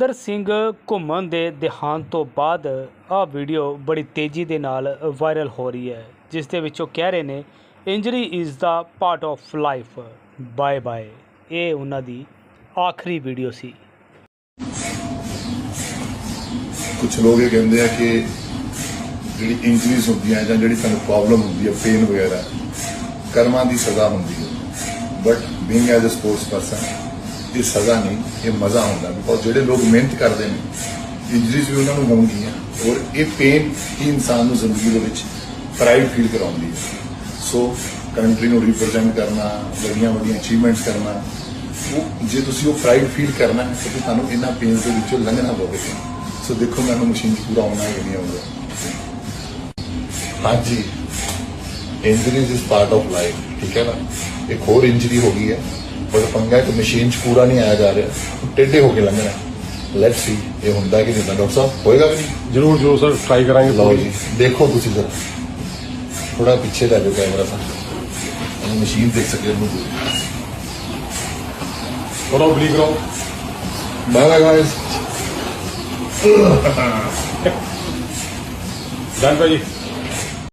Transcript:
ਦਰ ਸਿੰਘ ਘੁੰਮਣ ਦੇ ਦੇਹਾਂਤ ਤੋਂ ਬਾਅਦ ਆਹ ਵੀਡੀਓ ਬੜੀ ਤੇਜ਼ੀ ਦੇ ਨਾਲ ਵਾਇਰਲ ਹੋ ਰਹੀ ਹੈ, ਜਿਸ ਦੇ ਵਿੱਚ ਉਹ ਕਹਿ ਰਹੇ ਨੇ injury is the part of life bye bye ਇਹ ਉਹਨਾਂ ਦੀ ਆਖਰੀ ਵੀਡੀਓ ਸੀ। ਕੁਝ ਲੋਕ ਇਹ ਕਹਿੰਦੇ ਆ ਕਿ ਜਿਹੜੀ ਇੰਜਰੀਜ਼ ਹੁੰਦੀਆਂ ਜਾਂ ਜਿਹੜੀ ਤੁਹਾਨੂੰ ਪ੍ਰੋਬਲਮ ਹੁੰਦੀ ਹੈ ਪੇਨ ਵਗੈਰਾ, ਕਰਮਾਂ ਦੀ ਸਜ਼ਾ ਹੁੰਦੀ ਹੈ। But being as a sports person ਇਹ ਸਜ਼ਾ ਨਹੀਂ, ਇਹ ਮਜ਼ਾ ਹੁੰਦਾ ਬਿਕੋਜ਼ ਜਿਹੜੇ ਲੋਕ ਮਿਹਨਤ ਕਰਦੇ ਨੇ ਇੰਜਰੀਜ਼ ਵੀ ਉਹਨਾਂ ਨੂੰ ਹੋਣਗੀਆਂ ਔਰ ਇਹ ਪੇਨ ਹੀ ਇਨਸਾਨ ਨੂੰ ਜ਼ਿੰਦਗੀ ਦੇ ਵਿੱਚ ਪ੍ਰਾਈਡ ਫੀਲ ਕਰਾਉਂਦੀ ਹੈ। ਸੋ ਕੰਟਰੀ ਨੂੰ ਰਿਪਰੈਜ਼ੈਂਟ ਕਰਨਾ, ਵੱਡੀਆਂ ਵੱਡੀਆਂ ਅਚੀਵਮੈਂਟਸ ਕਰਨਾ, ਉਹ ਜੇ ਤੁਸੀਂ ਉਹ ਪ੍ਰਾਈਡ ਫੀਲ ਕਰਨਾ ਹੈ, ਤਾਂ ਤੁਹਾਨੂੰ ਇਹਨਾਂ ਪੇਨ ਦੇ ਵਿੱਚੋਂ ਲੰਘਣਾ ਪਵੇਗਾ। ਸੋ ਦੇਖੋ ਮੈਨੂੰ ਮਸ਼ੀਨ 'ਚ ਪੂਰਾ ਆਉਣਾ ਹੈ ਕਿ ਨਹੀਂ ਆਉਂਦਾ ਹਾਂਜੀ। Injuries is part of life ਠੀਕ ਹੈ ਨਾ? ਇੱਕ ਹੋਰ ਇੰਜਰੀ ਹੋ ਗਈ ਹੈ। ਪਰ ਪੰਗਾ ਕਿ ਮਸ਼ੀਨ 'ਚ ਪੂਰਾ ਨਹੀਂ ਆਇਆ ਜਾ ਰਿਹਾ। ਟੇਢੇ ਹੋ ਕੇ ਲੰਘਣਾ। ਲੈਟਸ ਸੀ ਇਹ ਹੁੰਦਾ ਕਿ ਹੁੰਦਾ ਡਾਕਟਰ ਸਾਹਿਬ ਹੋਏਗਾ ਨਹੀਂ? ਜਰੂਰ ਜਰੂਰ ਸਰ ਟਰਾਈ ਕਰਾਂਗੇ ਲਓ। ਜੀ ਦੇਖੋ ਤੁਸੀਂ ਜਰਾ। ਥੋੜਾ ਪਿੱਛੇ ਲੈ ਜਾਓ ਕੈਮਰਾ ਸਾ ਇਹ ਮਸ਼ੀਨ ਦੇਖ ਸਕਦੇ ਹੋ ਕਰੋ ਬਲੀ ਕਰੋ। ਬਾਏ ਗਾਇਸ ਡਨ ਭਾਜੀ।